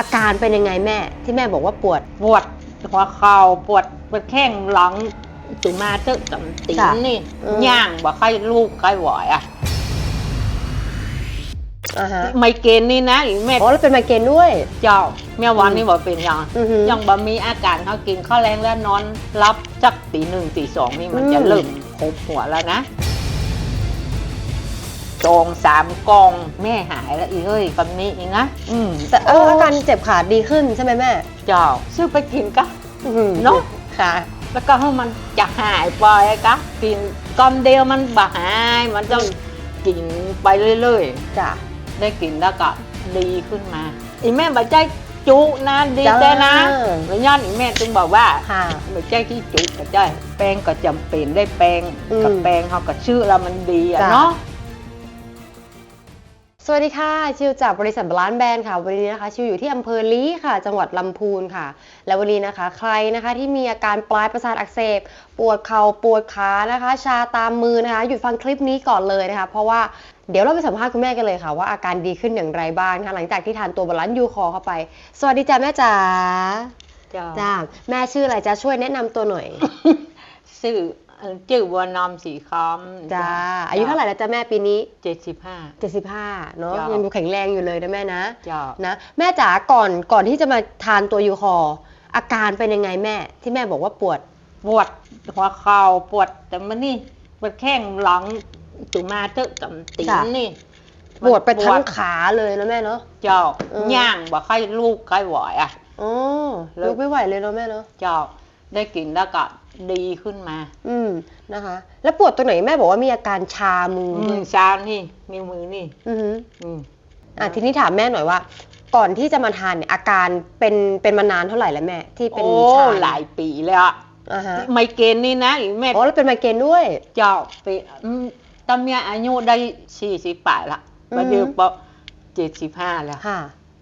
อาการเป็นยังไงแม่ ที่แม่บอกว่าปวด ปวดหัวเข่าปวดปวดแข้งหลังถึงมาตึกกับตีนค่ะนี่อืม ย่างบ่ค่อยลูกค่อยไหวอะ อ่าฮะไมเกรนนี่นะอีแม่อ๋อแล้วเป็นไมเกรนด้วย เจ้าแม่วันนี่บ่เป็นหยัง อือหือยังบ่มีอาการเขากินข้าวแรงแล้วนอนรับจักตีหนึ่งตีสองนี่มันอืมจะเริ่มครบหัวแล้วนะ สองสามกอง แม่หายแล้วอีเฮ้ยคำนี้อีกนะอืมแต่เอออาการเจ็บขาดีขึ้นใช่ไหมแม่เจ้าซื้อไปกินกะอื้อหือเนอะค่ะแล้วก็ให้มันจะหายไปกะกินกำเดียวมันบ่หายมันต้องกินไปเรื่อยจ้ะๆได้กินแล้วก็ดีขึ้นมา อีแม่บอกใจจุนะดีจ้าแต่นะแล้วย้อนอีแม่จึงบอกว่าค่ะบอกใจที่จุบอกใจแป้งก็จำเป็นได้แป้งอืมกับแป้งเขาก็ชื่อแล้วมันดีอะจ้ะเนาะ สวัสดีค่ะ ชิวจากบริษัทบาลานซ์แบรนด์ค่ะ วันนี้นะคะ ชิวอยู่ที่อำเภอลีค่ะ จังหวัดลำพูนค่ะ และวันนี้นะคะ ใครนะคะที่มีอาการปลายประสาทอักเสบ ปวดเข่าปวดขานะคะ ชาตามมือนะคะ หยุดฟังคลิปนี้ก่อนเลยนะคะ เพราะว่าเดี๋ยวเราไปสัมภาษณ์คุณแม่กันเลยค่ะ ว่าอาการดีขึ้นอย่างไรบ้างนะคะ หลังจากที่ทานตัวบาลานซ์ยูคอเข้าไป สวัสดีจ้าแม่จ๋าจ้าแม่ชื่ออะไรจ้าช่วยแนะนำตัวหน่อยชื่อ เอ่อชื่อบัวนอมสีคำจ้าอายุเท่าไหร่แล้วจ้าแม่ปีนี้เจ็ดสิบห้า75เนาะจ้ะ ยังดูแข็งแรงอยู่เลยนะแม่นะเจ้านะแม่จ๋าก่อนก่อนที่จะมาทานตัวยูคอร์อาการเป็นยังไงแม่ที่แม่บอกว่าปวดปวดหัวเข่าปวดแต่มันนี่ปวดแข้งหลังถึงมาตึกกับตีนค่ะนี่ปวดไปทั้งปวดขาเลยนะแม่เนาะ เจ้าเออ ย่างบ่ค่อยลูกค่อยไหวอะ อ๋อแล้วลุกไม่ไหวเลยเนาะแม่เนาะ เจ้า ได้กินแล้วก็ดีขึ้นมา อืมนะคะ แล้วปวดตัวไหนแม่บอกว่ามีอาการชามือมืด้วยอเช้านี่นิ้วมือนี่ อือหืออืมอะทีนี้ถามแม่หน่อยว่า ก่อนที่จะมาทานเนี่ยอาการเป็นเป็นมานานเท่าไหร่แล้วแม่ ที่เป็นโอ้ชาหลายปีแล้วอะอ่าฮะไมเกรนนี่นะอีแม่อ๋อแล้วเป็นไมเกรนด้วย เจ้าไปอืมตอนเมียอายุได้สี่สิบแปดละอืมประเดี๋ยวปเจ็ดสิบห้าแล้ว ค่ะ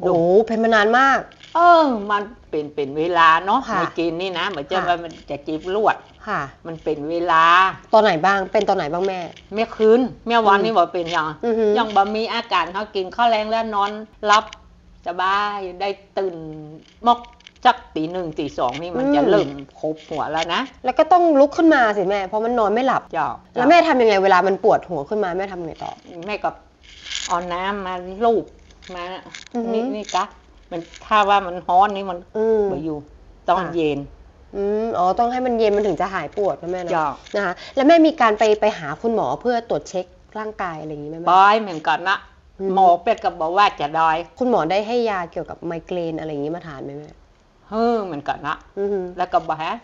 ดูโอ้เป็นมานานมากเออ มันเป็นเป็นเวลาเนาะค่ะไมเกรนนี่นะเหมือนจะค่ะว่ามันจะจีบลวด ค่ะ มันเป็นเวลาตอนไหนบ้างเป็นตอนไหนบ้างแม่ เมื่อคืนเมื่อวันอืม นี่บอกเป็นยังอือหือยังบ่มีอาการเขากินข้าวแรงแล้วนอนรับสบายได้ตื่นมอกจักตีหนึ่งตีสองนี่มันจะเริ่มครบหัวแล้วนะแล้วก็ต้องลุกขึ้นมาสิแม่เพราะมันนอนไม่หลับ เจ้าแล้วแม่ทำยังไงเวลามันปวดหัวขึ้นมาแม่ทำไงต่อ แม่ก็เอาน้ำมาลูบมาอือหือ นี่นี่กะ มันถ้าว่ามันฮ้อนนี่มันอืม ไปอยู่ ต้องค่ะ เย็น อืมอ๋อต้องให้มันเย็นมันถึงจะหายปวดนะแม่เนาะจ้ะนะคะแล้วแม่มีการไปไปหาคุณหมอเพื่อตรวจเช็คร่างกายอะไรอย่างนี้ไหมบแม่อยเหมือนกันนะอืม หมอเป็ดก็บอกว่าจะดอยคุณหมอได้ให้ยาเกี่ยวกับไมเกรนอะไรอย่างนี้มาทานไหมแม่เฮ้อเหมือนกันนะอือหือแล้วก็บอกฮะ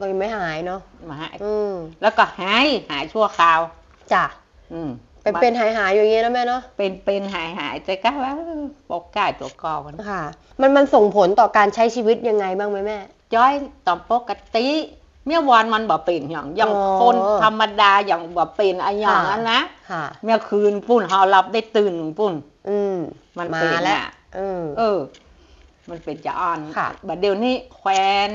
ก็ยังไม่หายเนาะมาให้อืมแล้วก็หายหายชั่วคราว จ้ะอืม เป็นเป็นหายหายๆอยู่อย่างเงี้ยนะแม่เนาะเป็นเป็นหายหายแต่ก็ว่าปกใกล้ตัวกอมันค่ะ มันมันส่งผลต่อการใช้ชีวิตยังไงบ้างไหมแม่จ้อยตามปกติเมื่อวานมันบ่เป็นอย่างอย่างอ๋อคนธรรมดาอย่างบ่เป็นอะไรอย่างค่ะนั้นนะค่ะเมื่อคืนปุ้นเฮารับได้ตื่นปุ้นอืมมันมาเป็นแล้วอะอืมเออ มันเป็นจะอ่อนค่ะบัดเดี๋ยวนี้แควน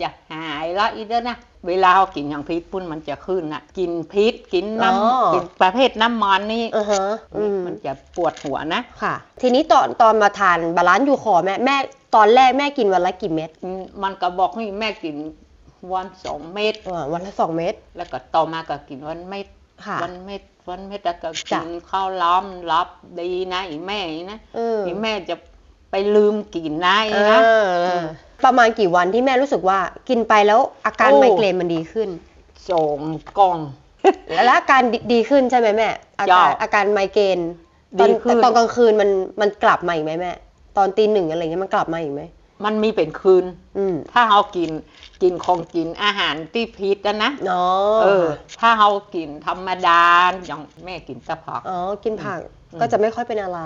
จะหายแล้วอีเด้อนะเวลาเรากินอย่างพิษปุ้นมันจะขึ้นน่ะกินพิษกินน้ำกินประเภทน้ำมันนี่อือฮะอืมมันจะปวดหัวนะค่ะ ทีนี้ตอนตอนมาทานบาลานซ์ยูคอร์แม่แม่ตอนแรกแม่กินวันละกี่เม็ดอืมมันก็บอกให้แม่กินวันสองเม็ดอ่าวันละสองเม็ดแล้วก็ต่อมาก็กินวันเม็ดค่ะ วันเม็ดวันเม็ดแล้วก็จ้ะกินข้าวล้อมรับดีนะอีแม่นะเออ อีแม่จะไปลืมกินนะอีเอนะอ ประมาณกี่วันที่แม่รู้สึกว่ากินไปแล้วอาการโอ้ ไมเกรนมันดีขึ้น สองกล่อง แล้วอาการดีดีขึ้นใช่ไหมแม่ อาการจ้ะอาการไมเกรนตอนดีขึ้น แต่ตอนกลางคืนมันมันกลับมาอีกไหมแม่ ตอนตีหนึ่งอะไรเงี้ยมันกลับมาอีกไหมมันมีเป็นคืน อืมถ้าเรากินกินของกินอาหารที่พิษนะนะอ๋อเออ ถ้าเรากินธรรมดาอย่างแม่กินแตะผัก อ๋อกินผักอืม ก็จะไม่ค่อยเป็นอะไร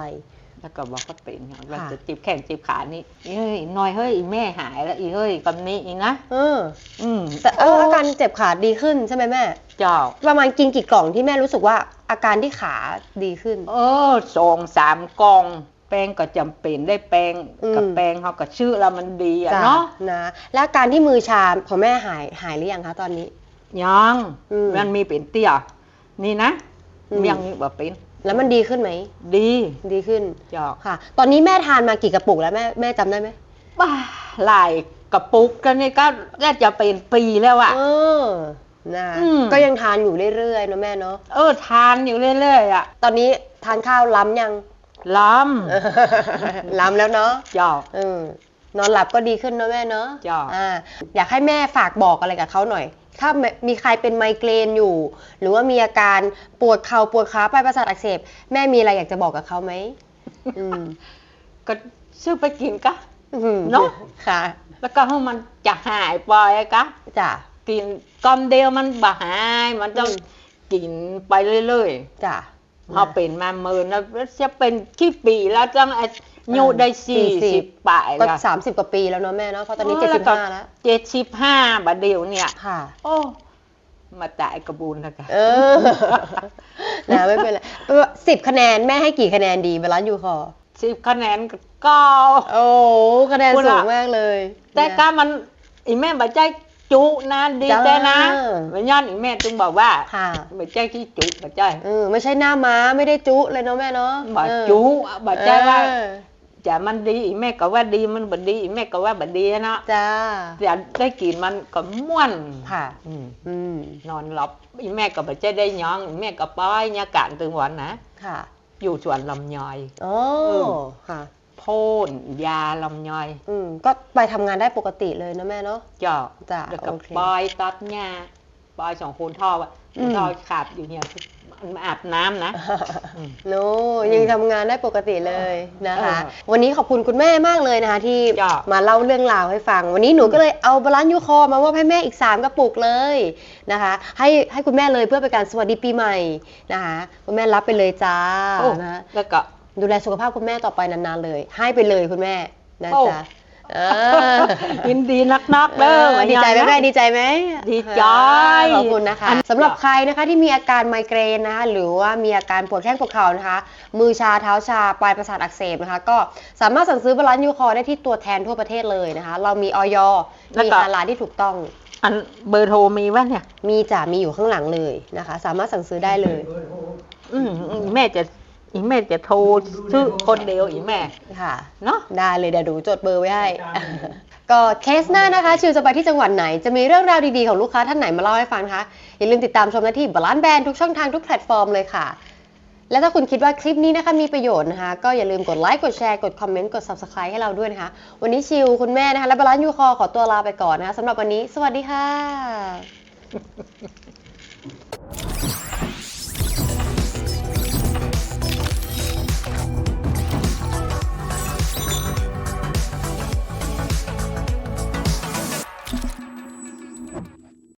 แล้วก็บอกว่าเป็นอย่างว่าค่ะจะจิบแข้งจิบขานี่เอ้ยหน่อยเฮ้ยอีแม่หายแล้วอีเฮ้ยกำนี้อีนะเออ อืมแต่เอออาการเจ็บขาดีขึ้นใช่ไหมแม่เจ้าประมาณกินกี่กล่องที่แม่รู้สึกว่าอาการที่ขาดีขึ้น เออสองสามกล่องแป้งก็จำเป็นได้แป้งอืมกับแป้งเขาก็ชื่อแล้วมันดีอะจ้ะเนาะนะแล้วอาการที่มือชาของแม่หายหายหรือยังคะตอนนี้ยังอืมมันมีเป็นเตี้ยนี่นะอืมยังนี่บ่เป็น แล้วมันดีขึ้นไหม ดีดีขึ้นจอกค่ะ ตอนนี้แม่ทานมากี่กระปุกแล้วแม่แม่จำได้ไหมบ้าหลายกระปุกกันนี่ก็น่าจะเป็นปีแล้วอะ เออนะอืม ก็ยังทานอยู่เรื่อยๆเนอะแม่เนาะเออทานอยู่เรื่อยๆอะตอนนี้ทานข้าวล้ำยัง ล้ล้ำแล้วเนาะำจอกเออ นอนหลับก็ดีขึ้นเนอะแม่เนาะจ้ะ อ่าอยากให้แม่ฝากบอกอะไรกับเขาหน่อย ถ้ามีใครเป็นไมเกรนอยู่ หรือว่ามีอาการปวดเข่าปวดขาปลายประสาทอักเสบแม่มีอะไรอยากจะบอกกับเขาไหมอืมก็ซื้อไปกินกะอืมเนอะ ค่ะแล้วก็ให้มันจะหายไปอะกะ จ้ะ กินก้อนเดียวมันบ่หายมันต้องอืม กินไปเรื่อยจ้ะๆพอเป็นมาเมินแล้วจะเป็นที่ปีแล้วต้องอา ยุได้สี่สิบปลายก็แล้วสามสิบกว่าปีแล้วเนาะแม่เนาะเพราะตอนนี้เอเจ็ดอแล้สิวบก็ห้าแล้ว เจ็ดสิบห้าบาทเดียวเนี่ย ค่ะ โอ้มาตายกระบูนแล้วกันเออ นะไม่เป็นไรสิบคะแนนแม่ให้กี่คะแนนดีบาลานซ์ยูคอสิบคะแนนก็เก็โอ้คะแนนคุณสูอะงมากเลยแต่นะ ก็มันอีแม่บัใจจุนะดีจ้า แต่นะไม่ย้อนอีแม่จึงบอกว่าค่ะบัใจที่จุบัใจเออไม่ใช่หน้าม้าไม่ได้จุเลยเนาะแม่เนาะบัเออจุบัใจว่า เออ จะมันดีอีแม่ก็ว่าดีมันบัดีอีแม่ก็ว่าบัดีนะจ้าจะได้กินมันก็ม่วนค่ะอืมอืมนอนหลับอีแม่ก็บัใจได้หย้องอีแม่ก็ป้อยยากาศตึงวันนะค่ะ อยู่สวนลำยอยอ๋อเออค่ะพ่นยาลำยอย อืมก็ไปทำงานได้ปกติเลยนะแม่เนาะเจาะจ้ะแล้วก็โอเคปอยตัดหญ้าปอยสองคนท่อว่ะอืมท่อขาดอยู่เนี่ยมันมา อาบน้ำนะอืมโนยังทำงานได้ปกติเลยนะคะเออวันนี้ขอบคุณคุณแม่มากเลยนะคะ ที่จ้ะ มาเล่าเรื่องราวให้ฟัง วันนี้หนูก็เลยเอาบาลานซ์ยูคอร์มามอบให้แม่อีก 3 กระปุกเลยนะคะ ให้ให้คุณแม่เลยเพื่อเป็นการสวัสดีปีใหม่นะคะคุณแม่รับไปเลยจ้าโอ้นะแล้วก็ ดูแลสุขภาพคุณแม่ต่อไปนานๆเลย ให้ไปเลยคุณแม่นะโอ้ จ๊ะ เออยินดีนักๆเด้อเออดีใจไหมวันนี้นะแม่ดีใจไหมดีใจขอบคุณนะคะอันสำหรับใครนะคะที่มีอาการไมเกรนนะคะหรือว่ามีอาการปวดแข้งปวดเข่านะคะ มือชาเท้าชาปลายประสาทอักเสบนะคะ ก็สามารถสั่งซื้อบาลานซ์ยูคอร์ได้ที่ตัวแทนทั่วประเทศเลยนะคะ เรามีออยแล้วมีก็ฮาลาลที่ถูกต้องอันเบอร์โทรมีวะเนี่ย มีจ่ามีอยู่ข้างหลังเลยนะคะ สามารถสั่งซื้อได้เลย อืมอีแม่จะ อีแม่จะโทรชื่อคนเดียวอีแม่ค่ะเนาะได้เลยเดี๋ยวดูจดเบอร์ไว้ให้ ก็เคสหน้านะคะชิวจะไปที่จังหวัดไหน จะมีเรื่องราวดีๆของลูกค้าท่านไหนมาเล่าให้ฟังนะคะอย่าลืมติดตามชมได้ที่บาลานซ์แบนทุกช่องทางทุกแพลตฟอร์มเลยค่ะ และถ้าคุณคิดว่าคลิปนี้นะคะมีประโยชน์นะคะ ก็อย่าลืมกดไลค์กดแชร์กดคอมเมนต์กด subscribe ให้เราด้วยนะคะ วันนี้ชิวคุณแม่นะคะและบาลานซ์ยูคอขอตัวลาไปก่อนนะคะสำหรับวันนี้ สวัสดีค่ะ